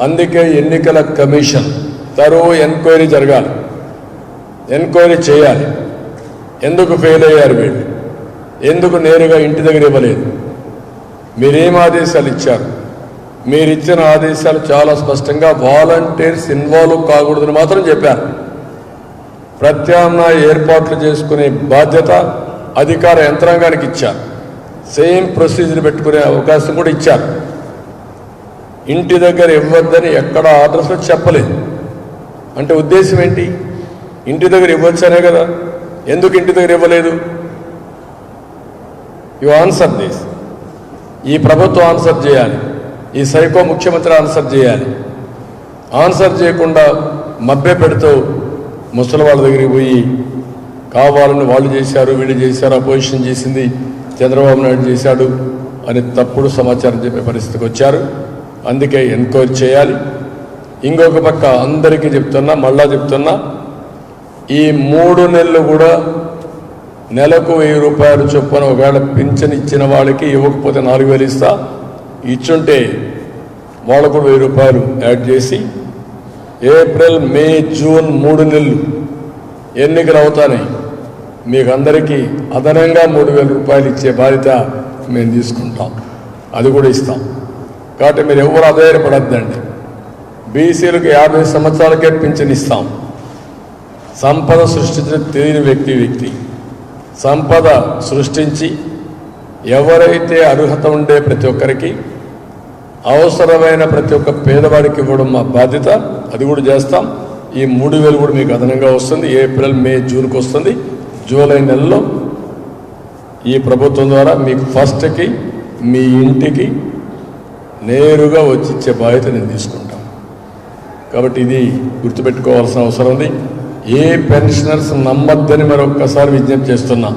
అందుకే ఎన్నికల కమిషన్ తరువు ఎంక్వైరీ జరగాలి. ఎంక్వైరీ చేయాలి. ఎందుకు ఫెయిల్ అయ్యారు వీళ్ళు? ఎందుకు నేరుగా ఇంటి దగ్గర ఇవ్వలేదు? మీరేం ఆదేశాలు ఇచ్చారు? మీరు ఇచ్చిన ఆదేశాలు చాలా స్పష్టంగా వాలంటీర్స్ ఇన్వాల్వ్ కాకూడదని మాత్రం చెప్పారు. ప్రత్యామ్నాయ ఏర్పాట్లు చేసుకునే బాధ్యత అధికార యంత్రాంగానికి ఇచ్చారు. సేమ్ ప్రొసీజర్ పెట్టుకునే అవకాశం కూడా ఇచ్చారు. ఇంటి దగ్గర ఇవ్వద్దని ఎక్కడ ఆర్డర్స్ చెప్పలేదు. అంటే ఉద్దేశం ఏంటి? ఇంటి దగ్గర ఇవ్వచ్చనే కదా. ఎందుకు ఇంటి దగ్గర ఇవ్వలేదు? యు ఆన్సర్ దిస్ ఈ ప్రభుత్వం ఆన్సర్ చేయాలి. ఈ సైకో ముఖ్యమంత్రి ఆన్సర్ చేయాలి. ఆన్సర్ చేయకుండా మబ్బే పెడుతూ ముసలి వాళ్ళ దగ్గరికి పోయి కావాలని వాళ్ళు చేశారు వీళ్ళు చేశారు అపోజిషన్ చేసింది చంద్రబాబు నాయుడు చేశాడు అని తప్పుడు సమాచారం చెప్పే పరిస్థితికి వచ్చారు. అందుకే ఎంక్వైరీ చేయాలి. ఇంకొక పక్క అందరికీ చెప్తున్నా మళ్ళా చెప్తున్నా ఈ మూడు నెలలు కూడా నెలకు వెయ్యి రూపాయలు చొప్పున ఒకవేళ పింఛన్ ఇచ్చిన వాళ్ళకి ఇవ్వకపోతే నాలుగు వేలు ఇస్తా. ఇచ్చుంటే వాళ్ళకు కూడా వెయ్యి రూపాయలు యాడ్ చేసి ఏప్రిల్ మే జూన్ మూడు నెలలు ఎన్నికలు అవుతానే మీకు అందరికీ అదనంగా మూడు వేల రూపాయలు ఇచ్చే బాధ్యత మేము తీసుకుంటాం. అది కూడా ఇస్తాం. కాబట్టి మీరు ఎవరు అధైర్యపడద్దండి బీసీలకు యాభై సంవత్సరాలకే పింఛన్ ఇస్తాం సంపద సృష్టించిన తెలియని వ్యక్తి వ్యక్తి. సంపద సృష్టించి ఎవరైతే అర్హత ఉండే ప్రతి ఒక్కరికి అవసరమైన ప్రతి ఒక్క పేదవాడికి ఇవ్వడం మా బాధ్యత. అది కూడా చేస్తాం. ఈ మూడు వేలు కూడా మీకు అదనంగా వస్తుంది. ఏప్రిల్ మే జూన్కి వస్తుంది. జూలై నెలలో ఈ ప్రభుత్వం ద్వారా మీకు ఫస్ట్కి మీ ఇంటికి నేరుగా వచ్చి ఇచ్చే బాధ్యత నేను తీసుకుంటాను కాబట్టి ఇది గుర్తుపెట్టుకోవాల్సిన అవసరం ఉంది. ఏ పెన్షనర్స్ నమ్మద్దని మరొక్కసారి విజ్ఞప్తి చేస్తున్నా.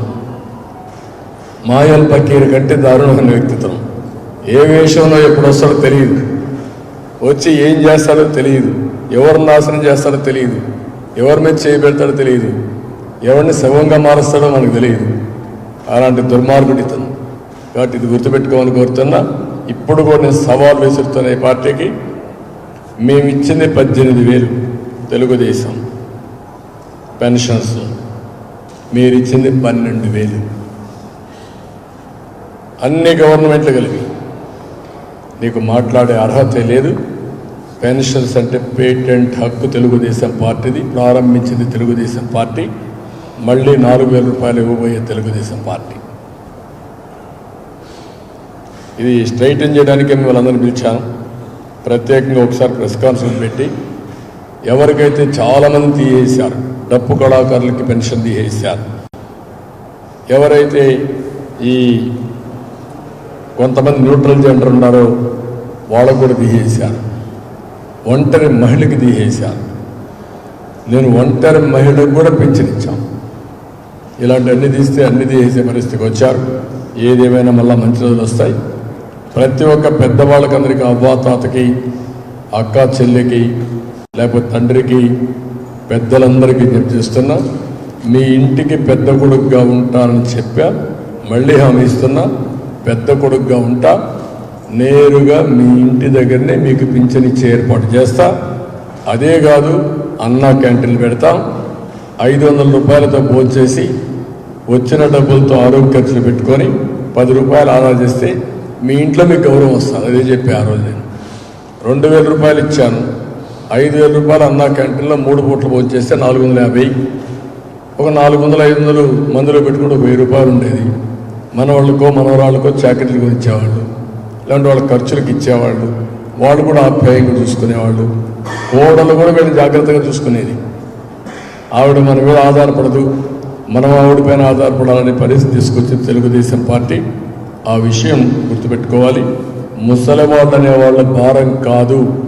మాయల్ పకీర్ కంటే దారుణమైన వ్యక్తిత్వం. ఏ వేషంలో ఎప్పుడు వస్తాడో తెలియదు. వచ్చి ఏం చేస్తాడో తెలియదు. ఎవరిని నాశనం చేస్తాడో తెలియదు. ఎవరి మీద చేయబెడతాడో తెలియదు. ఎవరిని శవంగా మారుస్తాడో మనకు తెలియదు. అలాంటి దుర్మార్గుడితను. కాబట్టి ఇది గుర్తుపెట్టుకోమని కోరుతున్నా. ఇప్పుడు కూడా నేను సవాల్ విసురుతున్న ఈ పార్టీకి మేము ఇచ్చింది పద్దెనిమిది వేలు తెలుగుదేశం పెన్షన్స్. మీరు ఇచ్చింది పన్నెండు వేలు. అన్ని గవర్నమెంట్లు కలిపి నీకు మాట్లాడే అర్హత లేదు. పెన్షన్స్ అంటే పేటెంట్ హక్కు తెలుగుదేశం పార్టీది ప్రారంభించింది తెలుగుదేశం పార్టీ మళ్ళీ నాలుగు వేల రూపాయలు ఇవ్వబోయే తెలుగుదేశం పార్టీ. ఇది స్ట్రైటన్ చేయడానికే మిమ్మల్ని అందరిని పిలిచాను ప్రత్యేకంగా ఒకసారి ప్రెస్ కాన్ఫరెన్స్ పెట్టి ఎవరికైతే చాలామంది తీసేశారు డప్పు కళాకారులకి పెన్షన్ తీసేశారు ఎవరైతే ఈ కొంతమంది న్యూట్రల్ జెండర్ ఉన్నారో వాళ్ళకు కూడా తీసేశారు. ఒంటరి మహిళకి తీసేశారు. నేను ఒంటరి మహిళకు కూడా పెంచనిచ్చాం ఇలాంటివన్నీ తీస్తే అన్ని తీసేసే పరిస్థితికి వచ్చారు. ఏదేమైనా మళ్ళీ మంచి రోజులు వస్తాయి. ప్రతి ఒక్క పెద్దవాళ్ళకందరికీ అవ్వ తాతకి అక్క చెల్లికి లేకపోతే తండ్రికి పెద్దలందరికీ జ్ఞప్తి మీ ఇంటికి పెద్ద కొడుకుగా ఉంటానని చెప్పా మళ్ళీ హామీ ఇస్తున్నా పెద్ద కొడుకుగా ఉంటా నేరుగా మీ ఇంటి దగ్గరనే మీకు పింఛనిచ్చే ఏర్పాటు చేస్తా. అదే కాదు అన్నా క్యాంటీన్లు పెడతాం. ఐదు వందల రూపాయలతో భోంచేసి వచ్చిన డబ్బులతో ఆరోగ్య ఖర్చులు పెట్టుకొని పది రూపాయలు ఆదా చేస్తే మీ ఇంట్లో మీకు గౌరవం వస్తుంది. అదే చెప్పి ఆ రోజు నేను. రెండు వేల రూపాయలు ఇచ్చాను. ఐదు వేల రూపాయలు అన్నా క్యాంటీన్లో మూడు పూట్లు భోంచేస్తే నాలుగు వందల యాభై. ఒక నాలుగు వందల ఐదు వందలు మందులో పెట్టుకుంటే వెయ్యి రూపాయలు ఉండేది. మన వాళ్ళకో మనవరాళ్ళకో చాకెట్లు కొని ఇచ్చేవాళ్ళు ఇలాంటి వాళ్ళ ఖర్చులకు ఇచ్చేవాళ్ళు. వాళ్ళు కూడా ఆప్యాయంగా చూసుకునేవాళ్ళు. ఓడలు కూడా వీళ్ళు జాగ్రత్తగా చూసుకునేది. ఆవిడ మన మీద ఆధారపడదు. మనం ఆవిడ పైన ఆధారపడాలనే పరిస్థితి తీసుకొచ్చింది తెలుగుదేశం పార్టీ. ఆ విషయం గుర్తుపెట్టుకోవాలి. ముసలివాళ్ళు అనే వాళ్ళ భారం కాదు.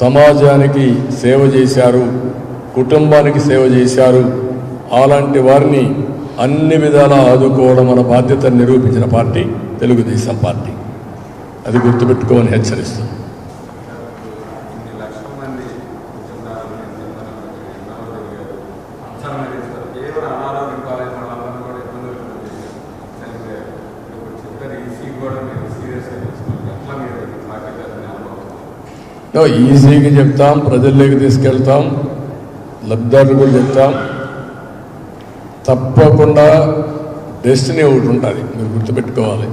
సమాజానికి సేవ చేశారు. కుటుంబానికి సేవ చేశారు. అలాంటి వారిని అన్ని విధాలా ఆదుకోవడం మన బాధ్యతను నిరూపించిన పార్టీ తెలుగుదేశం పార్టీ. అది గుర్తుపెట్టుకోమని హెచ్చరిస్తుంది ఈజీగా చెప్తాం ప్రజల్లోకి తీసుకెళ్తాం లబ్ధాలు కూడా చెప్తాం. తప్పకుండా డెస్టినీ ఒకటి ఉంటుంది మీరు గుర్తుపెట్టుకోవాలి.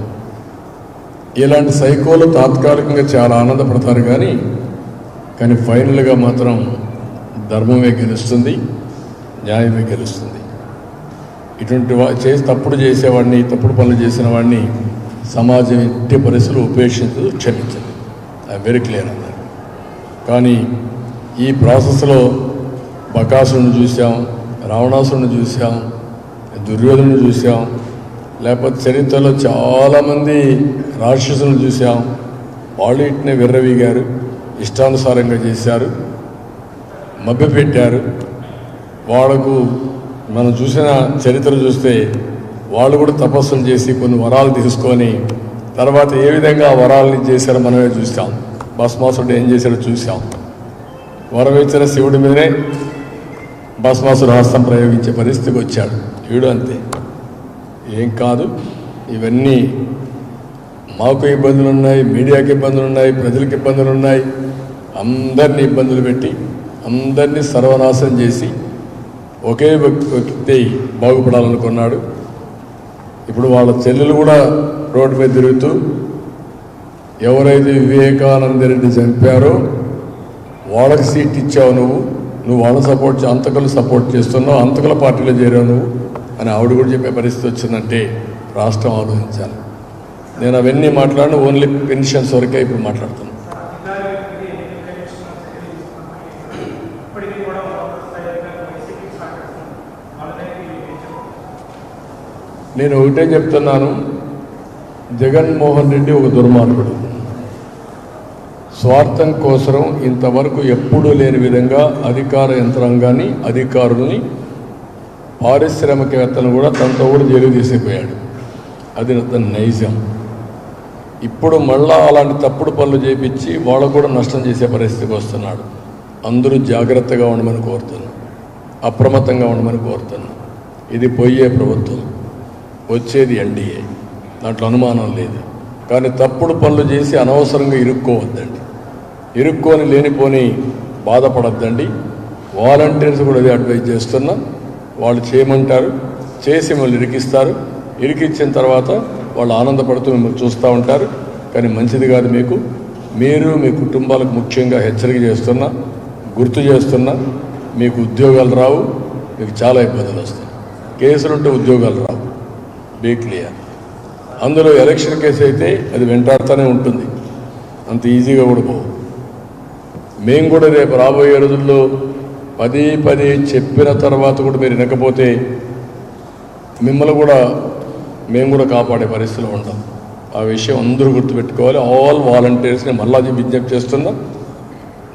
ఇలాంటి సైకోలు తాత్కాలికంగా చాలా ఆనందపడతారు కానీ కానీ ఫైనల్గా మాత్రం ధర్మమే గెలుస్తుంది న్యాయమే గెలుస్తుంది. ఇటువంటి వా చేసి తప్పుడు చేసేవాడిని తప్పుడు పనులు చేసిన వాడిని సమాజం ఎట్టి పరిస్థితులు ఉపేక్షించదు క్షమించదు. ఐ వెరీ క్లియర్ అన్నారు కానీ ఈ ప్రాసెస్లో బకాసుని చూసాం రావణాసుని చూసాం దుర్యోధను చూసాం లేకపోతే చరిత్రలో చాలామంది రాక్షసులను చూసాం వాళ్ళు ఇట్నే విర్రవీగారు ఇష్టానుసారంగా చేశారు మభ్యపెట్టారు. వాళ్ళకు మనం చూసిన చరిత్ర చూస్తే వాళ్ళు కూడా తపస్సులు చేసి కొన్ని వరాలు తీసుకొని తర్వాత ఏ విధంగా ఆ వరాలని చేశారో మనమే చూస్తాం. భస్మాసుడు ఏం చేశాడో చూసాం వరం శివుడి మీదనే భస్మాసుడు హస్తం ప్రయోగించే పరిస్థితికి వచ్చాడు. వీడు అంతే. ఏం కాదు ఇవన్నీ మాకు ఇబ్బందులు ఉన్నాయి మీడియాకి ఇబ్బందులు ఉన్నాయి ప్రజలకు ఇబ్బందులు ఉన్నాయి అందరినీ ఇబ్బందులు పెట్టి అందరినీ సర్వనాశనం చేసి ఒకే వ్యక్తి బాగుపడాలనుకున్నాడు ఇప్పుడు వాళ్ళ చెల్లెలు కూడా రోడ్డు మీద తిరుగుతూ ఎవరైతే వివేకానంద రెడ్డి చంపారో వాళ్ళకి సీట్ ఇచ్చావు నువ్వు నువ్వు వాళ్ళ సపోర్ట్ చే- అంతకులు సపోర్ట్ చేస్తున్నావు అంతకుల పార్టీలో చేరావు నువ్వు అని ఆవిడ కూడా చెప్పే పరిస్థితి వచ్చిందంటే రాష్ట్రం ఆలోచించాలి. నేను అవన్నీ మాట్లాడిన ఓన్లీ పెన్షన్స్ వరకే ఇప్పుడు మాట్లాడుతున్నాను. నేను ఒకటే చెప్తున్నాను జగన్మోహన్ రెడ్డి ఒక దుర్మార్గుడు. స్వార్థం కోసం ఇంతవరకు ఎప్పుడూ లేని విధంగా అధికార యంత్రాంగాన్ని అధికారుల్ని పారిశ్రామికవేత్తలను కూడా తనతో కూడా జైలు తీసిపోయాడు. అది అతని నైజం. ఇప్పుడు మళ్ళా అలాంటి తప్పుడు పనులు చేపించి వాళ్ళకు కూడా నష్టం చేసే పరిస్థితికి వస్తున్నాడు. అందరూ జాగ్రత్తగా ఉండమని కోరుతున్నాను అప్రమత్తంగా ఉండమని కోరుతున్నాను ఇది పోయే ప్రభుత్వం. వచ్చేది ఎన్డీఏ. దాంట్లో అనుమానం లేదు. కానీ తప్పుడు పనులు చేసి అనవసరంగా ఇరుక్కోవద్దండి. ఇరుక్కొని లేనిపోని బాధపడద్దండి. వాలంటీర్స్ కూడా అదే అడ్వైజ్ చేస్తున్నా. వాళ్ళు చేయమంటారు చేసి మిమ్మల్ని ఇరికిస్తారు. ఇరికిచ్చిన తర్వాత వాళ్ళు ఆనందపడుతూ మిమ్మల్ని చూస్తూ ఉంటారు. కానీ మంచిది కాదు మీకు. మీరు మీ కుటుంబాలకు ముఖ్యంగా హెచ్చరిక చేస్తున్నా గుర్తు చేస్తున్నా మీకు ఉద్యోగాలు రావు మీకు చాలా ఇబ్బందులు వస్తాయి. కేసులుంటే ఉద్యోగాలు రావు. బీ క్లియర్ అందులో ఎలక్షన్ కేసు అయితే అది వెంటాడుతూనే ఉంటుంది. అంత ఈజీగా కూడా పోవు. మేము కూడా రేపు రాబోయే రోజుల్లో పది పది చెప్పిన తర్వాత కూడా మీరు వినకపోతే మిమ్మల్ని కూడా మేము కూడా కాపాడే పరిస్థితిలో ఉంటాం. ఆ విషయం అందరూ గుర్తుపెట్టుకోవాలి. ఆల్ వాలంటీర్స్ని మళ్ళా విజ్ఞప్తి చేస్తున్నాం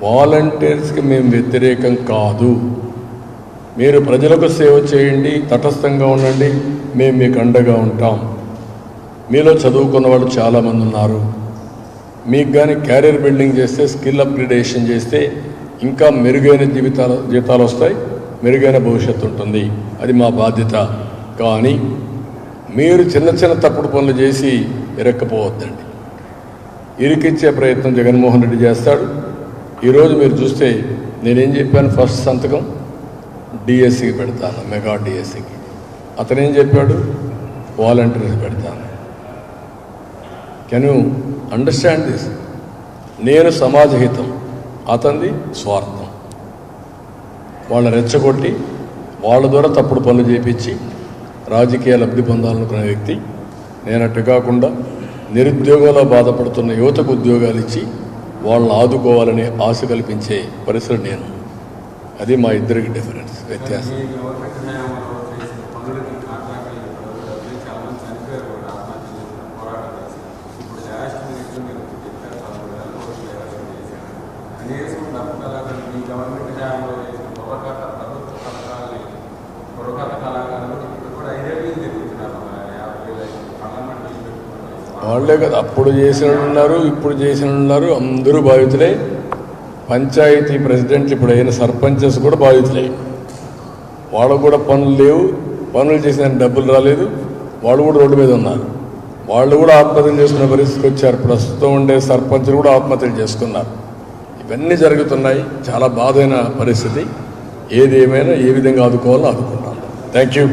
వాలంటీర్స్కి మేము వ్యతిరేకం కాదు. మీరు ప్రజలకు సేవ చేయండి తటస్థంగా ఉండండి మేము మీకు అండగా ఉంటాం. మీలో చదువుకున్న వాళ్ళు చాలామంది ఉన్నారు. మీకు కానీ క్యారియర్ బిల్డింగ్ చేస్తే స్కిల్ అప్గ్రేడేషన్ చేస్తే ఇంకా మెరుగైన జీవితాలు జీతాలు వస్తాయి మెరుగైన భవిష్యత్తు ఉంటుంది. అది మా బాధ్యత. కానీ మీరు చిన్న చిన్న తప్పుడు పనులు చేసి ఇరక్కపోవద్దండి. ఇరికిచ్చే ప్రయత్నం జగన్మోహన్ రెడ్డి చేస్తాడు. ఈరోజు మీరు చూస్తే నేనేం చెప్పాను? ఫస్ట్ సంతకం డిఎస్సికి పెడతాను మెగా డిఎస్సికి అతనేం చెప్పాడు? వాలంటీర్స్ పెడతాను. కెన్ అండర్స్టాండ్ దిస్ నేను సమాజహితం అతనిది స్వార్థం. వాళ్ళ రెచ్చగొట్టి వాళ్ళ ద్వారా తప్పుడు పనులు చేపించి రాజకీయ లబ్ధి పొందాలనుకునే వ్యక్తి నేను కాకుండా నిరుద్యోగంలో బాధపడుతున్న యువతకు ఉద్యోగాలు ఇచ్చి వాళ్ళని ఆదుకోవాలనే ఆశ కల్పించే పరిస్థితి నేను. అది మా ఇద్దరికి డిఫరెన్స్ వ్యత్యాసం మీ గవర్నమెంట్ హయాంలో చేసిన పనులకి కాంట్రాక్టులు డబ్బులు చాలా మంది చనిపోయారు కూడా ఆత్మహత్య చేసిన పోరాటం చేసి ఇప్పుడు లాస్ట్ మినిట్లో మీరు చెప్పారు పదమూడు వేల కోట్లు వ్యవస్థ చేశారు కనీసం డబ్బు కళాకారులు మీ గవర్నమెంట్ హయాంలో చేసిన బుర్రకథ ప్రభుత్వ పథకాలని బుర్రకథ కళాకారులు ఇప్పుడు కూడా ఐదేళ్ళు తిరుగుతున్నారు మరి యాభై వేల పార్లమెంట్ పెట్టుకున్నారు వాళ్ళే కదా. అప్పుడు చేసిన ఉన్నారు ఇప్పుడు చేసిన ఉన్నారు అందరూ బాధితులే. పంచాయతీ ప్రెసిడెంట్లు ఇప్పుడు అయిన సర్పంచెస్ కూడా బాధితులే. వాళ్ళకు కూడా పనులు లేవు. పనులు చేసిన డబ్బులు రాలేదు. వాళ్ళు కూడా రోడ్డు మీద ఉన్నారు. వాళ్ళు కూడా ఆత్మహత్యలు చేసుకునే పరిస్థితికి వచ్చారు. ప్రస్తుతం ఉండే సర్పంచులు కూడా ఆత్మహత్యలు చేసుకున్నారు. ఇవన్నీ జరుగుతున్నాయి. చాలా బాధైన పరిస్థితి. ఏది ఏమైనా ఏ విధంగా ఆదుకోవాలో ఆదుకుంటాను థ్యాంక్ యూ